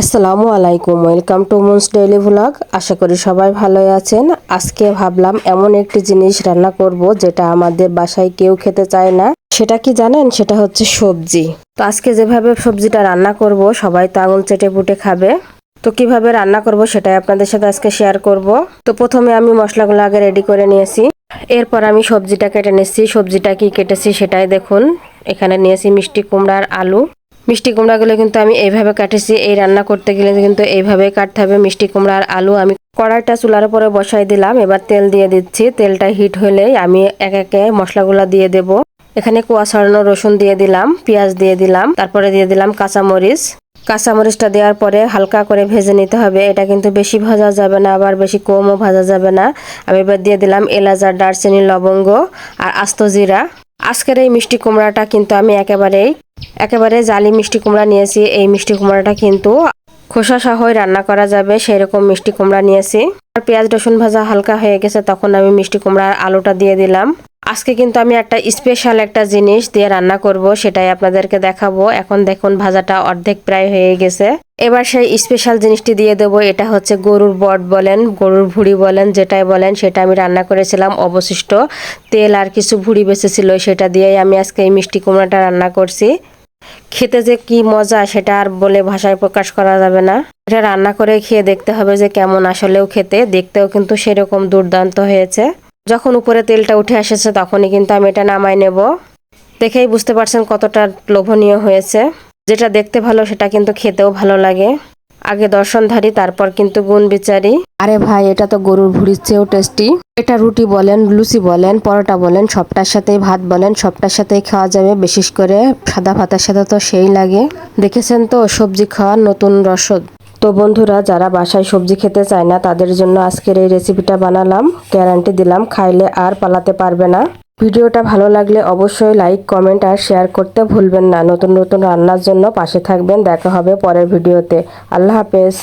আসসালামু আলাইকুম, welcome to Moon's daily vlog. আশা করি সবাই ভালোই আছেন। আজকে ভাবলাম এমন একটি জিনিস রান্না করব যেটা আমাদের বাসায় কেউ খেতে চায় না। সেটা কি জানেন? সেটা হচ্ছে সবজি। তো আজকে যেভাবে সবজিটা রান্না করব, সবাই তো আঙুল চেটে পুটে খাবে। তো কীভাবে রান্না করব সেটাই আপনাদের সাথে আজকে শেয়ার করব। তো প্রথমে আমি মশলাগুলো আগে রেডি করে নিয়েছি। এরপর আমি সবজিটা কেটে নিয়েছি সবজিটা কি কেটেছি সেটাই দেখুন। এখানে নিয়েছি মিষ্টি কুমড়ার আলু। মিষ্টি কুমড়াগুলো কিন্তু আমি এইভাবে কাটেছি। এই রান্না করতে গেলে কিন্তু এইভাবে কাটতে হবে। মিষ্টি কুমড়ার আলু আমি কড়াইটা চুলার উপরে বসাই দিলাম। এবার তেল দিয়ে দিচ্ছি। তেলটা হিট হলেই আমি এক একে মশলাগুলো দিয়ে দেব। এখানে কুয়া ছড়ানো রসুন দিয়ে দিলাম, পেঁয়াজ দিয়ে দিলাম, তারপরে দিয়ে দিলাম কাঁচামরিচ। কাঁচামরিচটা দেওয়ার পরে হালকা করে ভেজে নিতে হবে। এটা কিন্তু বেশি ভাজা যাবে না, আবার বেশি কমও ভাজা যাবে না। আমি এবার দিয়ে দিলাম এলাচ আর দারচিনি, লবঙ্গ আর আস্ত জিরা। আজকের এই মিষ্টি কুমড়াটা কিন্তু আমি একেবারেই একেবারে জালি মিষ্টি কুমড়া নিয়েছি। এই মিষ্টি কুমড়াটা কিন্তু খোসা সহই রান্না করা যাবে সেই রকম মিষ্টি কুমড়া নিয়েছি। আর পেঁয়াজ, রসুন ভাজা হালকা হয়ে গেছে, তখন আমি মিষ্টি কুমড়ার আলুটা দিয়ে দিলাম। আজকে কিন্তু আমি একটা স্পেশাল একটা জিনিস দিয়ে রান্না করব, সেটাই আপনাদেরকে দেখাবো। এখন দেখুন ভাজাটা অর্ধেক প্রায় হয়ে গেছে। এবার সেই স্পেশাল জিনিসটি দিয়ে দেবো, এটা হচ্ছে গরুর বট বলেন, গরুর ভুড়ি বলেন, যেটাই বলেন, সেটা আমি রান্না করেছিলাম। অবশিষ্ট তেল আর কিছু ভুড়ি বেঁচেছিল, সেটা দিয়েই আমি আজকে এই মিষ্টি কুমড়াটা রান্না করছি। খেতে যে কি মজা সেটা আর বলে ভাষায় প্রকাশ করা যাবে না। এটা রান্না করে খেয়ে দেখতে হবে যে কেমন আসলেও খেতে, দেখতেও কিন্তু সেরকম দুর্দান্ত হয়েছে। যখন উপরে তেলটা উঠে এসেছে তখনই কিন্তু আমি এটা নামাই নেব। দেখেই বুঝতে পারছেন কতটা লোভনীয় হয়েছে। যেটা দেখতে ভালো সেটা কিন্তু খেতেও ভালো লাগে। আগে দর্শনধারী, তারপর কিন্তু গুণ বিচারি। আরে ভাই, এটা তো গরুর ভুড়ির চেয়েও টেস্টি। এটা রুটি বলেন, লুচি বলেন, পরোটা বলেন, সবটার সাথেই ভাত বলেন, সবটার সাথেই খাওয়া যাবে, বিশেষ করে সাদা ভাতের সাথে তো সেই লাগে। দেখেছেন তো সবজি খাওয়ার নতুন রসদ? তো বন্ধুরা, যারা বাসায় সবজি খেতে চায় না, তাদের জন্য আজকের এই রেসিপিটা বানালাম। গ্যারান্টি দিলাম, খাইলে আর পালাতে পারবে না। ভিডিওটা ভালো লাগলে অবশ্যই লাইক কমেন্ট আর শেয়ার করতে ভুলবেন না। নতুন নতুন রান্নার জন্য পাশে থাকবেন। দেখা হবে পরের ভিডিওতে। আল্লাহ হাফেজ।